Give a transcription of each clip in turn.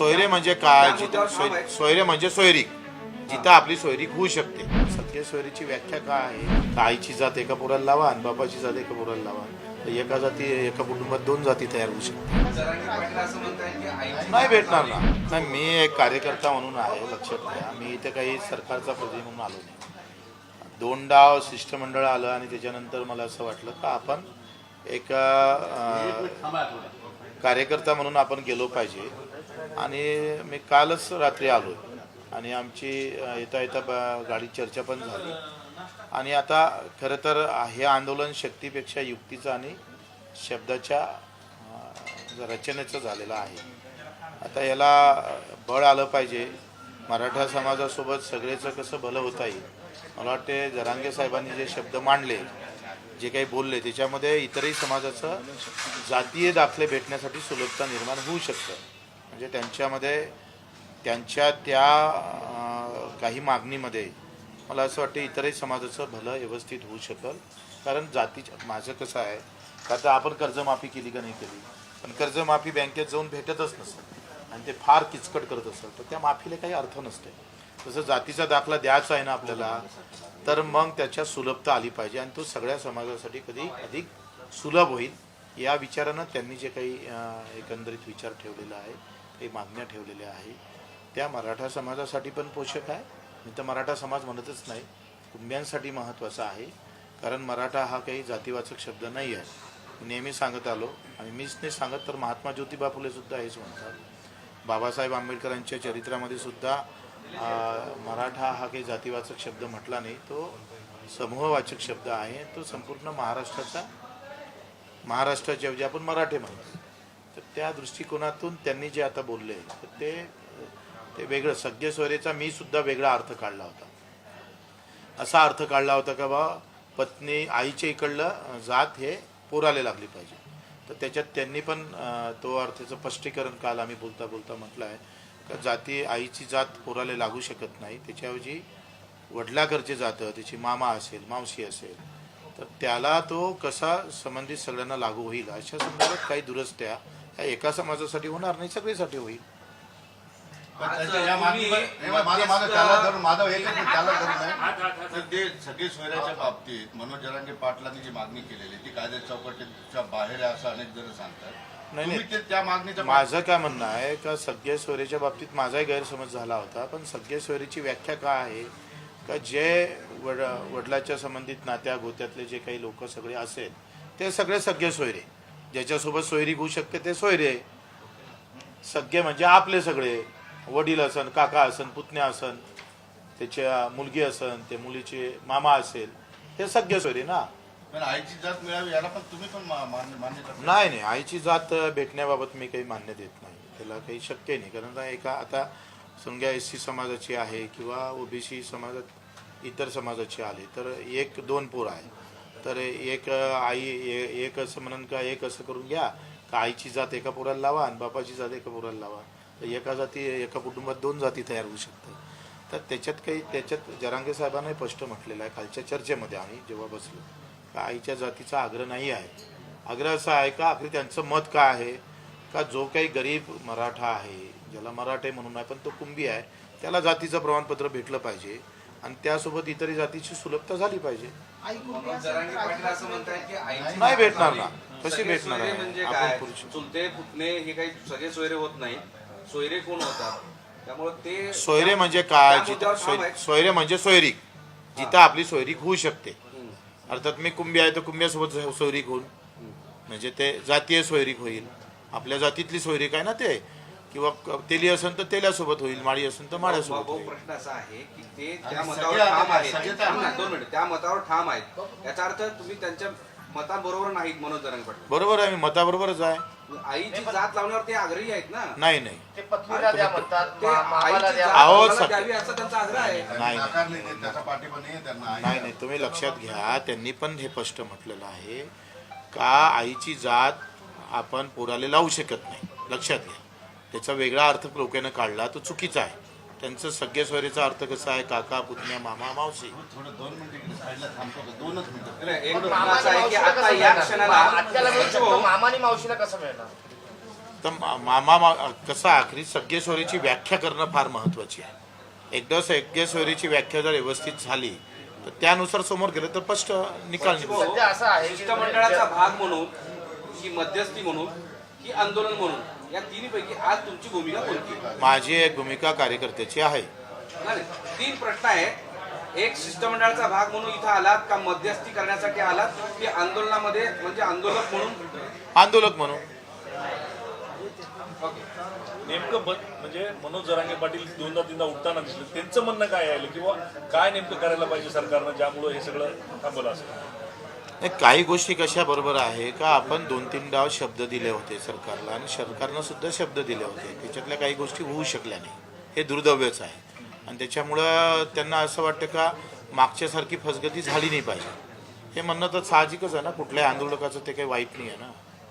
सोयरे म्हणजे काय? जिथं सोय- सोयरे म्हणजे सोयरीक जिथं आपली सोयरीक होऊ शकते. सत्य सोयरीची व्याख्या काय आहे? तर आईची जात एका पुराला लावा आणि बापाची जात एका पुराला लावा. तर एका जाती एका कुटुंबात दोन जाती तयार होऊ शकतात जरांगे पाटील असं म्हणताय की आईची नाही भेटणार ना. नाही मी एक कार्यकर्ता म्हणून आहे लक्षात घ्या. मी इथे काही सरकारचा प्रतिनिधी म्हणून आलो नाही. दोन डाव शिष्टमंडळ आलं आणि त्याच्यानंतर मला असं वाटलं का आपण एक अं, कार्यकर्ता म्हणून आपण गेलो पाहिजे. आणि मी कालच रात्री आलो आणि आमची येता येता ब- गाडी चर्चा पण झाली. आणि आता खरं तर हे आंदोलन शक्तीपेक्षा युक्तीचं आणि शब्दाच्या रचनेचं झालेलं आहे. आता याला बळ आलं पाहिजे. मराठा समाजासोबत सगळेचं कसं भलं होता येईल? मला वाटते जरांगे साहेबांनी जे शब्द मांडले जे काही बोलले त्याच्यामध्ये इतरही समाजाचं जातीय दाखले भेटण्यासाठी सुलभता निर्माण होऊ शकतं. म्हणजे त्यांच्यामध्ये त्यांच्या त्या काही मागणीमध्ये मला असं वाटतं इतरही समाजाचं भलं व्यवस्थित होऊ शकेल. कारण जातीच्या माझं कसं आहे का आपण कर्जमाफी केली का नाही केली. पण कर्जमाफी बँकेत जाऊन भेटतच नसतं. आणि ते फार किचकट करत असेल तर त्या माफीला काही अर्थ नसते. तसं जातीचा दाखला द्यायचा आहे ना आपल्याला तर मग त्याच्या सुलभता आली पाहिजे आणि तो सगळ्या समाजासाठी कधी अधिक सुलभ होईल या विचारानं त्यांनी जे काही एकंदरीत विचार ठेवलेला आहे. काही मागण्या ठेवलेल्या आहे. त्या मराठा समाजासाठी पण पोषक आहे. मी तर मराठा समाज म्हणतच नाही. कुंब्यांसाठी महत्त्वाचा आहे. कारण मराठा हा काही जातीवाचक शब्द नाही आहे. नेहमी सांगत आलो आणि मीच नाही सांगत तर महात्मा ज्योतिबा फुले सुद्धा हेच म्हणतात. बाबासाहेब आंबेडकरांच्या चरित्रामध्ये सुद्धा मराठा हा काही जातीवाचक शब्द म्हटला नाही. तो समूहवाचक शब्द आहे. तो संपूर्ण महाराष्ट्राचा महाराष्ट्राच्या ऐवजी आपण मराठे म्हणतो. तर त्या दृष्टिकोनातून त्यांनी जे आता बोलले तर ते ते वेगळं. सगळे सोयरेचा मी सुद्धा वेगळा अर्थ काढला होता. असा अर्थ काढला होता का बा पत्नी आईच्या इकडलं जात हे पोराले लागली पाहिजे. तर त्याच्यात त्यांनी पण तो अर्थाचं स्पष्टीकरण काल आम्ही बोलता बोलता म्हटलं आहे का जाती आईची जात पोराले लागू शकत नाही. त्याच्याऐवजी वडिलाकडचे जातं त्याची मामा असेल मावशी असेल तर त्याला तो कसा संबंधित सगळ्यांना लागू होईल अशा संदर्भात काही दुरुस्त्या एका समाजासाठी होणार नाही सगळीसाठी होईल. पण आज त्याच्या या तुम्ही मागणीवर- बघ, माझं माझं त्याला धरून माझं एकच मिनिट त्याला धरून हात- हात- आहे हात. तर ते सगळे सोयऱ्याच्या बाबतीत मनोज जरांगे पाटलांनी जी मागणी केलेली ती कायद्या चौकटीच्या बाहेर आहे असं अनेक जण सांगतात. नाही, तुम्ही नाही. ते त्या मागणीच्या माझं काय म्हणणं आहे का सगळे सोयरीच्या बाबतीत माझाही गैरसमज झाला होता पण सगळे सोयरीची व्याख्या काय आहे? का जे वड वडिलाच्या संबंधित नात्या गोत्यातले जे काही लोक सगळे असेल ते सगळे सगळे सोयरे. ज्याच्यासोबत सोयरी होऊ शकते ते सोयरे सगळे म्हणजे आपले सगळे वडील असन काका असन पुतण्या असन त्याच्या मुलगी असन ते मुलीचे मामा असेल हे सगळे सोयरे ना. आईची जात मिळावी याला पण तुम्ही पण नाही नाही. आईची जात भेटण्याबाबत मी काही मान्य देत नाही. त्याला काही शक्य नाही. कारण एका आता समजा एस सी समाजाची आहे किंवा ओबीसी समाजात इतर समाजाची आले तर एक दोन पोर आहे तर एक आई ए- एक असं म्हणून का एक असं करून घ्या. का आईची जात एका पोराला लावा आणि बापाची जात एका पोराला लावा. तर एका जाती एका कुटुंबात दोन जाती तयार होऊ शकतात. तर त्याच्यात काही त्याच्यात जरांगे साहेबांनाही स्पष्ट म्हटलेलं आहे. खालच्या चर्चेमध्ये आम्ही जेव्हा बसलो का आईच्या जातीचा आग्रह नाही आहे. आग्रह असा आहे का आखरी त्यांचं मत काय आहे? का जो काही गरीब मराठा आहे ज्याला मराठे म्हणून आहे पण तो कुंभी आहे त्याला जातीचं प्रमाणपत्र भेटलं पाहिजे. आणि त्यासोबत इतरही जातीची सुलभता झाली पाहिजे. नाही भेटणार ना. कशी भेटणार? म्हणजे आपण काय? पुरुष. चुलते पुतणे हे काही सगळे सोयरे होत नाही. सोयरे कोण होतात? त्यामुळे ते सोयरे म्हणजे काय? जिथं. सोयरे म्हणजे सोयरीक. जिथं आपली सोयरीक होऊ शकते. अर्थात मी कुंभी आहे तर कुंभ्यासोबत सोयरीक होईल म्हणजे ते जातीय सोयरीक होईल. आपल्या जातीतली सोयरीक आहे ना ते? किंवा तेली असेल तर तेल्यासोबत होईल माळी असेल तर माळ्यासोबत भाऊ होईल. प्रश्न असा आहे की ते त्या मतावर सगळे ठाम आहेत थांब ना, दोन मिनिट. त्या मतावर ठाम आहेत. याचा अर्थ तुम्ही त्यांच्या मताबरोबर नाहीत मनोज जरांगे पाटील. बरोबर आहे मी मताबरोबरच आहे. आईची जात लावण्यावर ते आग्रही आहेत ना? नाही नाही. ते पत्नीला द्या म्हणतात ते मा- मामाला आईची द्या जात सग- द्यावी असा त्यांचा आग्रह आहे. नाही. नाकारली नाही त्याचा पाठिंबा नाही आहे त्यांना. आई- नाही नाही. तुम्ही लक्षात घ्या. त्यांनी पण हे स्पष्ट म्हटलेलं आहे का आईची जात आपण पोराले लावू शकत नाही? लक्षात घ्या. त्याचा वेगळा अर्थ लोकांना काढला तो चुकीचा आहे. त्यांचं सगळ्या सोयरीचा अर्थ कसा आहे? काका पुतण्या मामा मावशी. मामानी मावशीला कसं मिळणार? तर मा- मामा मा- कसं आखरी सगळेश्वरीची व्याख्या करणं फार महत्त्वाची आहे. एकदा सगळेश्वरीची व्याख्या जर व्यवस्थित झाली तर त्यानुसार समोर गेलं तर स्पष्ट निकाल निघू सध्या असं आहे शिष्टमंडळाचा भाग म्हणून की मध्यस्थी म्हणून की आंदोलन म्हणून या तिन्हीपैकी आज तुमची भूमिका कोणती? माझी एक भूमिका कार्यकर्त्याची आहे. नाही, तीन प्रश्न आहेत. एक शिष्टमंडळाचा भाग म्हणून इथं आलात का मध्यस्थी करण्यासाठी आलात? की आंदोलनामध्ये म्हणजे आंदोलक म्हणून? आंदोलक म्हणून. नेमकं म्हणजे मनोज जरांगे पाटील दोनदा तीनदा उठताना दिसले. त्यांचं म्हणणं काय आहे? किंवा काय नेमकं करायला पाहिजे सरकारनं? ज्यामुळं हे सगळं थांबवलं असेल नाही काही गोष्टी कशा बरोबर आहे का? आपण दोन तीन डाव शब्द दिले होते सरकारला आणि सरकारनं सुद्धा शब्द दिले होते. त्याच्यातल्या काही गोष्टी होऊ शकल्या नाही. हे दुर्दैवच आहे. आणि त्याच्यामुळं त्यांना असं वाटतं का मागच्यासारखी फसगती झाली नाही पाहिजे. हे म्हणणं तर साहजिकच आहे ना. कुठल्याही आंदोलकाचं ते काही वाईट नाही आहे ना.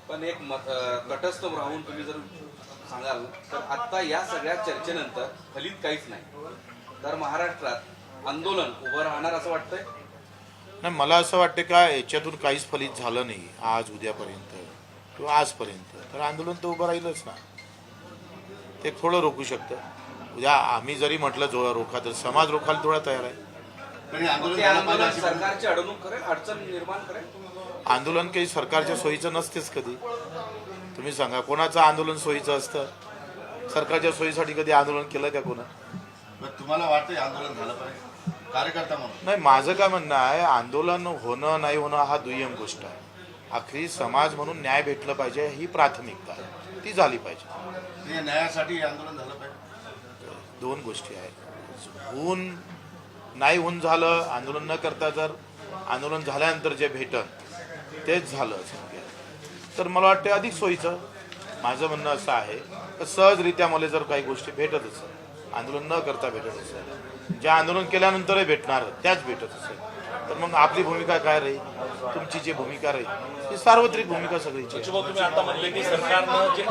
पण एक तटस्थ राहून तुम्ही जर सांगाल तर आता या सगळ्या चर्चेनंतर फलित काहीच नाही. तर महाराष्ट्रात आंदोलन उभं राहणार असं वाटतंय? नाही मला असं वाटतं का याच्यातून काहीच फलित झालं नाही आज उद्यापर्यंत किंवा आजपर्यंत. तर आंदोलन तर उभं राहीलच ना. ते थोडं रोखू शकतं. उद्या आम्ही जरी म्हटलं जो रोखा तर समाज रोखायला थोडा तयार आहे. हे आंदोलन काही सरकारच्या सोयीचं नसतेच कधी. तुम्ही सांगा कोणाचं आंदोलन सोयीचं असतं? सरकारच्या सोयीसाठी कधी आंदोलन केलं का कोणा? तुम्हाला वाटतं आंदोलन झालं पाहिजे? कार्यकर्ता म्हणून. नाही माझं काय म्हणणं आहे आंदोलन होणं नाही होणं हा दुय्यम गोष्ट आहे. आखरी समाज म्हणून न्याय भेटलं पाहिजे ही प्राथमिकता आहे. ती झाली पाहिजे. हे न्यायासाठी आंदोलन झालं पाहिजे. दोन गोष्टी आहेत. होऊन नाही होऊन झालं आंदोलन न करता जर आंदोलन झाल्यानंतर जे भेटन तेच झालं तर मला वाटतं अधिक सोयीचं. माझं म्हणणं असं आहे तर सहजरित्या मला जर काही गोष्टी भेटत असेल आंदोलन न करता भेटत असेल. ज्या आंदोलन केल्यानंतरही भेटणार त्याच भेटत असेल. तर मग आपली भूमिका काय राहील? तुमची जी भूमिका राहील ही सार्वत्रिक भूमिका सगळीची तुम्ही आता म्हणले की सरकारनं जे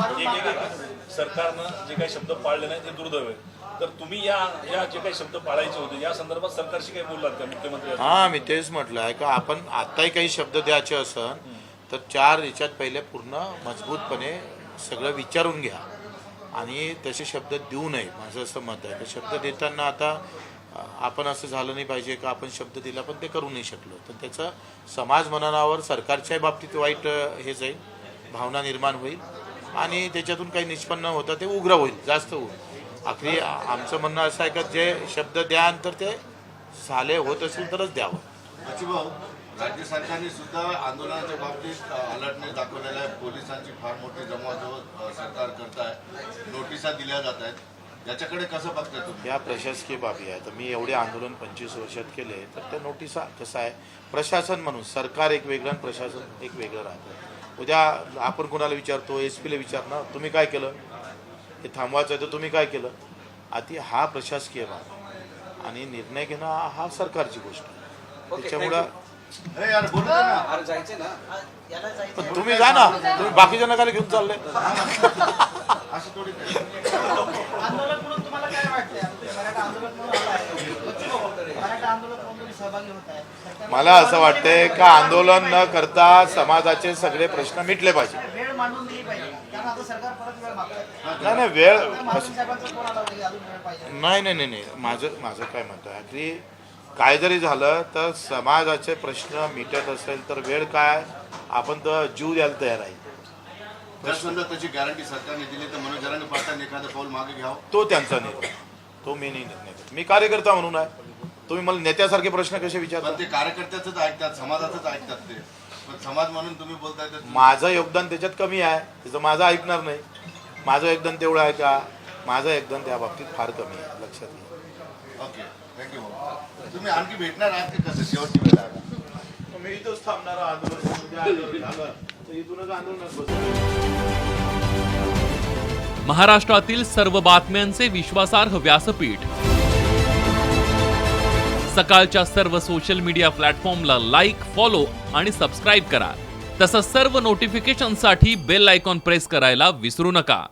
सरकारनं जे काही शब्द पाळले नाही ते दुर्दैव आहे. तर तुम्ही या या जे काही शब्द पाळायचे होते या संदर्भात सरकारशी काही बोललात का मुख्यमंत्री? हा मी तेच म्हटलं आहे का आपण आताही काही शब्द द्यायचे असन तर चार याच्यात पहिले पूर्ण मजबूतपणे सगळं विचारून घ्या. आणि तसे शब्द देऊ नये माझं असं मत आहे. तर शब्द देताना आता आपण असं झालं नाही पाहिजे का आपण शब्द दिला पण ते करू नाही शकलो. तर त्याचं समाज मननावर सरकारच्याही बाबतीत वाईट हे जाईल भावना निर्माण होईल आणि त्याच्यातून काही निष्पन्न होतं ते उग्र होईल जास्त होईल. आखरी आमचं म्हणणं असं आहे का जे शब्द द्या तर ते झाले होत असेल तरच द्यावं. भाऊ राज्य सरकारने सुद्धा आंदोलनाच्या बाबतीत अलर्टनेस दाखवलेला आहे पोलिसांची फार मोठी अ, सरकार करत आहे नोटिसा दिल्या जात आहेत. याच्याकडे कसं तुम्ही? या प्रशासकीय बाबी आहे. तर मी एवढे आंदोलन पंचवीस वर्षात केले तर त्या नोटिसा कसं आहे? प्रशासन म्हणून सरकार एक वेगळं आणि प्रशासन एक वेगळं राहतं. उद्या आपण कोणाला विचारतो एस पीला विचारणार तुम्ही काय केलं? हे थांबवायचं आहे तर तुम्ही काय केलं? आधी हा प्रशासकीय भाग. आणि निर्णय घेणं हा सरकारची गोष्ट त्याच्यामुळं यार बोलू दे ना. अरे जायचे ना. पण तुम्ही जा ना. तुम्ही बाकीच्या नकाला घेऊन चालले. असं थोडी नाही. आंदोलक म्हणून तुम्हाला काय वाटतंय? आता तुम्ही मराठा आंदोलक म्हणून आलाय. मराठा आंदोलक म्हणून तुम्ही सहभागी होत आहे. सरकार- मला असं वाटतंय का आंदोलन न करता समाजाचे सगळे प्रश्न मिटले पाहिजे. वेळ मांडून दिली पाहिजे. कारण आता सरकार परत वेळ मागतंय. नाही नाही वेळ आता महाजन साहेबांचा फोन आला होता की अजून वेळ पाहिजे? नाही नाही नाही नाही. माझं माझं काय म्हणतं आहे की काय जरी झालं तर समाजाचे प्रश्न मिटत असेल तर वेळ काय? आपण तर जीव द्यायला तयार आहे. जर समजा त्याची गॅरंटी सरकारने दिली तर एखादं पाऊल मागे घ्यावं? तो त्यांचा निर्णय तो मी नाही निर्णय घेत. मी कार्यकर्ता म्हणून आहे. तुम्ही मला नेत्यासारखे प्रश्न कसे विचारता? पण ते कार्यकर्त्याच ऐकतात समाजाचंच ऐकतात ते. पण समाज म्हणून तुम्ही बोलताय तर माझं योगदान त्याच्यात कमी आहे. त्याचं माझं ऐकणार नाही. माझं योगदान तेवढं आहे का? माझं योगदान त्या बाबतीत फार कमी आहे लक्षात घ्या. ओके थँक्यू तुम्ही आणखी भेटणार आहात की कसं? शेवटची वेळ आहे मी इथंच थांबणार आंदोलन इथूनच आंदोलन महाराष्ट्रातील सर्व बातम्यांचे विश्वासार्ह व्यासपीठ. सकाळच्या सर्व सोशल मीडिया प्लॅटफॉर्मला लाईक फॉलो आणि सबस्क्राईब करा. तसंच सर्व नोटिफिकेशनसाठी बेल आयकॉन प्रेस करायला विसरू नका.